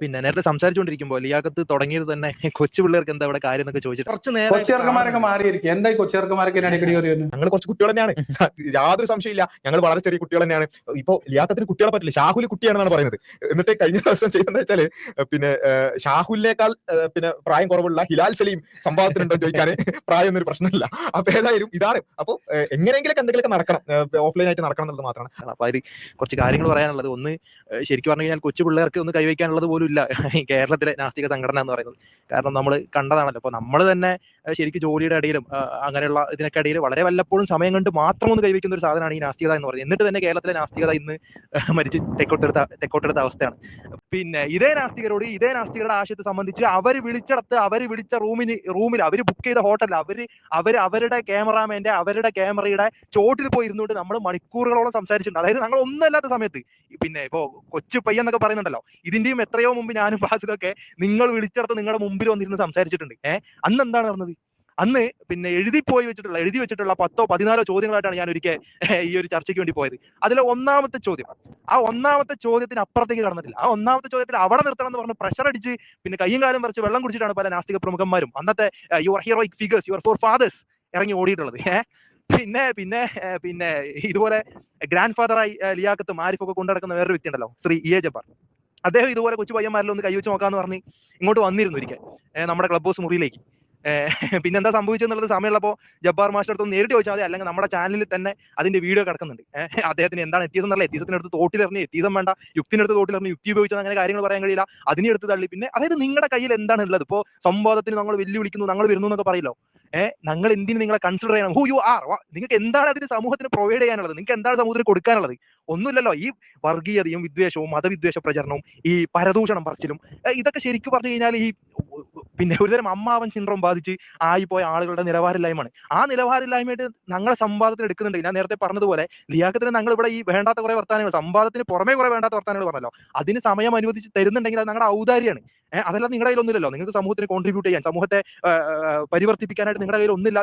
പിന്നെ നേരത്തെ സംസാരിച്ചുകൊണ്ടിരിക്കുമ്പോൾ ലിയാക്കത്ത് തുടങ്ങിയത് തന്നെ കൊച്ചു പിള്ളേർക്ക് എന്താ ഇവിടെ കാര്യം എന്നൊക്കെ ചോദിച്ചിട്ട് കുറച്ച് നേരം കൊച്ചിയർക്കന്മാരൊക്കെ മാറിയിരിക്കും. എന്തായി കൊച്ചിയർക്കന്മാരൊക്കെ ഞങ്ങൾ കുറച്ച് കുട്ടികൾ തന്നെയാണ്. യാതൊരു സംശയമില്ല ഞങ്ങൾ വളരെ ചെറിയ കുട്ടികൾ തന്നെയാണ്. ഇപ്പൊ ലിയാക്കത്തിന് കുട്ടികളെ പറ്റില്ല. ഷാഹുൽ കുട്ടിയാണെന്നാണ് പറയുന്നത്. എന്നിട്ട് കഴിഞ്ഞ ദിവസം ചെയ്തെന്ന് വെച്ചാൽ പിന്നെ ഷാഹുലിനേക്കാൾ പിന്നെ പ്രായം കുറവുള്ള ഹിലാൽ സലീം സംഭവത്തിനുണ്ടോ ചോദിക്കാൻ പ്രായം ഒന്നും ഒരു പ്രശ്നമില്ല. അപ്പൊ ഏതായാലും ഇതാണ് അപ്പൊ എങ്ങനെയെങ്കിലും എന്തെങ്കിലും എന്തെങ്കിലുമൊക്കെ നടക്കണം. ഓഫ്ലൈൻ ആയിട്ട് നടക്കണം എന്നുള്ളത് മാത്രമാണ്. അപ്പൊ അതിൽ കുറച്ച് കാര്യങ്ങൾ പറയാനുള്ളത്. ഒന്ന് ശരിക്കും പറഞ്ഞു കഴിഞ്ഞാൽ കൊച്ചു പിള്ളേർക്ക് ഒന്ന് കൈവയ്ക്കാനുള്ളത് പോലും ഇല്ല. ഈ കേരളത്തിലെ നാസ്തിക സംഘടന എന്ന് പറയുന്നത്. കാരണം നമ്മൾ കണ്ടതാണല്ലോ. അപ്പൊ നമ്മൾ തന്നെ ശരിക്കും ജോലിയുടെ ഇടയിലും അങ്ങനെയുള്ള ഇതിനൊക്കെ ഇടയിൽ വളരെ വല്ലപ്പോഴും സമയം കണ്ട് മാത്രം ഒന്ന് കൈവയ്ക്കുന്ന ഒരു സാധനമാണ് ഈ നാസ്തികത എന്ന് പറയുന്നത്. എന്നിട്ട് തന്നെ കേരളത്തിലെ നാസ്തികത ഇന്ന് മരിച്ച് തെക്കോട്ടെടുത്ത തെക്കോട്ടെടുത്ത അവസ്ഥയാണ്. പിന്നെ ഇതേ നാസ്തികരോട് ഇതേ നാസ്തികരുടെ ആശയത്തെ സംബന്ധിച്ച് അവർ വിളിച്ചിടത്ത് അവർ വിളിച്ച റൂമിന് റൂമിൽ അവർ ബുക്ക് ചെയ്ത ഹോട്ടലിൽ അവർ അവർ അവരുടെ ക്യാമറാമാന്റെ അവരുടെ ക്യാമറയുടെ ചോട്ടിൽ പോയി ഇരുന്നുകൊണ്ട് നമ്മൾ മണിക്കൂറുകളോളം സംസാരിച്ചിട്ടുണ്ട്. അതായത് ഞങ്ങൾ ഒന്നല്ലാത്ത സമയത്ത്. പിന്നെ ഇപ്പോ കൊച്ചു പയ്യെന്നൊക്കെ പറയുന്നുണ്ടല്ലോ. ഇതിന്റെയും എത്രയോ മുമ്പ് ഞാനും ഫാസിലൊക്കെ നിങ്ങൾ വിളിച്ചിടത്ത് നിങ്ങളുടെ മുമ്പിൽ വന്നിരുന്ന് സംസാരിച്ചിട്ടുണ്ട്. ഏഹ്? അന്ന് എന്താണ് നടന്നത്? അന്ന് പിന്നെ എഴുതി പോയി വെച്ചിട്ടുള്ള എഴുതി വെച്ചിട്ടുള്ള പത്തോ പതിനാലോ ചോദ്യങ്ങളായിട്ടാണ് ഞാൻ ഒരിക്കൽ ഈ ഒരു ചർച്ചയ്ക്ക് വേണ്ടി പോയത്. അതിലെ ഒന്നാമത്തെ ചോദ്യം ആ ഒന്നാമത്തെ ചോദ്യത്തിന് അപ്പുറത്തേക്ക് കടന്നിട്ടില്ല. ആ ഒന്നാമത്തെ ചോദ്യത്തിൽ അവിടെ നിർത്തണം എന്ന് പറഞ്ഞ് പ്രഷർ അടിച്ച് പിന്നെ കയ്യും കാലം വരച്ച് വെള്ളം കുടിച്ചിട്ടാണ് പല നാസ്തിക പ്രമുഖന്മാരും. അന്നത്തെ your heroic figures your forefathers ഇറങ്ങി ഓടിയിട്ടുള്ളത്. ഏഹ് പിന്നെ പിന്നെ പിന്നെ ഇതുപോലെ ഗ്രാൻഡ് ഫാദറായി ലിയാക്കത്തും ആരിഫൊക്കെ കൊണ്ടു നടക്കുന്ന വേറൊരു വ്യക്തി ഉണ്ടല്ലോ ശ്രീ ഇ. എ. ജബ്ബാർ. അദ്ദേഹം ഇതുപോലെ കൊച്ചു പയ്യന്മാരിൽ ഒന്ന് കൈവച്ച് നോക്കാന്ന് പറഞ്ഞ് ഇങ്ങോട്ട് വന്നിരുന്നു ഒരിക്കൽ നമ്മുടെ ക്ലബ് ഹൗസ് മുറിയിലേക്ക്. പിന്നെ എന്താ സംഭവിച്ചെന്നുള്ളത് സമയമുള്ളപ്പോൾ ജബ്ബാർ മാസ്റ്റർ അടുത്ത് നേരിട്ട് ചോദിച്ചാൽ മതി. അല്ലെങ്കിൽ നമ്മുടെ ചാനലിൽ തന്നെ അതിന്റെ വീഡിയോ കിടക്കുന്നുണ്ട്. അദ്ദേഹത്തിന് എന്താണ് എത്തിയസം എന്നല്ല എത്തിയസത്തിന് അടുത്ത് തോട്ടിലെറിഞ്ഞ് എത്തിയസം വേണ്ട യുക്തിനടുത്ത് തോട്ടിലെറിഞ്ഞ് യുക്തി ഉപയോഗിച്ചത് അങ്ങനെ കാര്യങ്ങൾ പറയാൻ കഴിയില്ല. അതിനെ എടുത്ത് തള്ളി. പിന്നെ അതായത് നിങ്ങളുടെ കയ്യിൽ എന്താണ് ഉള്ളത്? ഇപ്പോൾ സംവാദത്തിന് നമ്മൾ വെല്ലുവിളിക്കുന്നു ഞങ്ങൾ വരുന്നു എന്നൊക്കെ പറയല്ലോ. ഞങ്ങൾ എന്തിന് നിങ്ങളെ കൺസിഡർ ചെയ്യണം? ഹു യു ആർ നിങ്ങൾക്ക് എന്താണ് അതിന് സമൂഹത്തിന് പ്രൊവൈഡ് ചെയ്യാനുള്ളത്? നിങ്ങൾക്ക് എന്താണ് സമൂഹത്തിന് കൊടുക്കാനുള്ളത്? ഒന്നുമില്ലല്ലോ. ഈ വർഗീയതയും വിദ്വേഷവും മതവിദ്വേഷ പ്രചരണവും ഈ പരദൂഷണം പറച്ചിലും ഇതൊക്കെ ശരിക്കും പറഞ്ഞു കഴിഞ്ഞാൽ ഈ പിന്നെ ഒരുതരം അമ്മാവൻ സിൻഡ്രോം ബാധിച്ച് ആയിപ്പോയ ആളുകളുടെ നിലവാരമില്ലായ്മയാണ്. ആ നിലവാരമില്ലായ്മയായിട്ട് ഞങ്ങളെ സംവാദത്തിൽ എടുക്കുന്നുണ്ട്. ഞാൻ നേരത്തെ പറഞ്ഞതുപോലെ ലിയാക്കത്തിന് ഞങ്ങൾ ഇവിടെ ഈ വേണ്ടാത്ത കുറെ വർത്താനങ്ങൾ സംവാദത്തിന് പുറമേ കുറെ വേണ്ടാത്ത വർത്താനങ്ങൾ പറഞ്ഞല്ലോ. അതിന് സമയം അനുവദിച്ച് തരുന്നുണ്ടെങ്കിൽ അത് ഞങ്ങളുടെ ഔദാര്യാണ് ഏഹ് അതല്ല നിങ്ങളുടെ കയ്യിൽ ഒന്നുമില്ലല്ലോ നിങ്ങൾക്ക് സമൂഹത്തിന് കോൺട്രിബ്യൂട്ട് ചെയ്യാൻ സമൂഹത്തെ പരിവർത്തിപ്പിക്കാനായിട്ട് നിങ്ങളുടെ കയ്യിൽ ഒന്നില്ല